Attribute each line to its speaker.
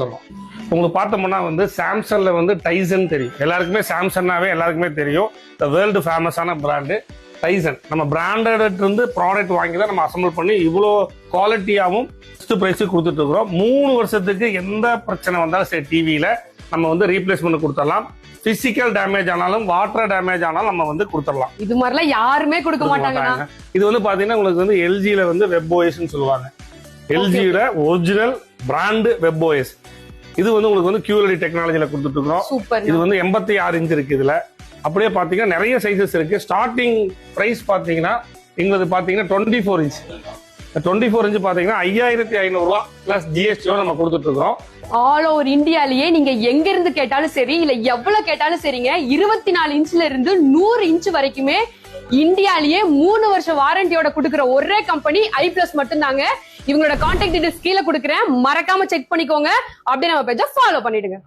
Speaker 1: தரோம் உங்களுக்கு பார்த்தோம்னா வந்து சாம்சங்ல வந்து டைசன் தெரியும். எல்லாருக்குமே சாம்சங்னாவே எல்லாருக்குமே தெரியும். த வேர்ல்டு ஃபேமஸான பிராண்டு டைசன். நம்ம பிராண்டட் இருந்து ப்ராடக்ட் வாங்கி தான் நம்ம அசம்பிள் பண்ணி இவ்வளோ குவாலிட்டியாகவும் ஃபஸ்ட்டு ப்ரைஸுக்கு கொடுத்துட்டு இருக்கிறோம். மூணு வருஷத்துக்கு எந்த பிரச்சனை வந்தாலும் சரி டிவியில் நம்ம வந்து ரீப்ளேஸ்மெண்ட் கொடுத்துடலாம். பிசிக்கல் டேமேஜ் ஆனாலும் வாட்டர் டேமேஜ் ஆனாலும் நம்ம வந்து கொடுத்துடலாம்.
Speaker 2: இது மாதிரிலாம் யாருமே கொடுக்க மாட்டாங்கண்ணா.
Speaker 1: இது வந்து பாத்தீங்கன்னா உங்களுக்கு வந்து எல்ஜில வந்து வெப் ஓஎஸ்னு சொல்லுவாங்க. எல்ஜியோட ஒரிஜினல் பிராண்டு வெப் ஓஎஸ் இது வந்து உங்களுக்கு வந்து கொடுத்துட்டு இருக்கிறோம்
Speaker 2: சூப்பர்
Speaker 1: இது வந்து எண்பத்தி ஆறு இன்ச் இருக்கு இதுல. அப்படியே பாத்தீங்கன்னா நிறைய சைஸஸ் இருக்கு. ஸ்டார்டிங் பிரைஸ் பாத்தீங்கன்னா எங்களுக்கு பாத்தீங்கன்னா twenty four inch twenty four inch பாத்தீங்கன்னா ஐயாயிரத்தி ஐநூறு ரூபா பிளஸ் ஜிஎஸ்டியோட நம்ம கொடுத்துட்டு இருக்கிறோம்
Speaker 2: ஆல் ஓவர் இந்தியாலயே நீங்க எங்க இருந்து கேட்டாலும் சரி இல்ல எவ்வளவு கேட்டாலும் சரிங்க இருபத்தி நாலு இன்ச்ல இருந்து நூறு இன்ச் வரைக்குமே இந்தியாலேயே மூணு வருஷம் வாரண்டியோட கொடுக்குற ஒரே கம்பெனி ஐ பிளஸ் மட்டும்தாங்க. இவங்களோட கான்டாக்ட் டீடைல்ஸ் கீழே கொடுக்குறேன். மறக்காம செக் பண்ணிக்கோங்க. அப்படியே நம்ம பேஜை ஃபாலோ பண்ணிடுங்க.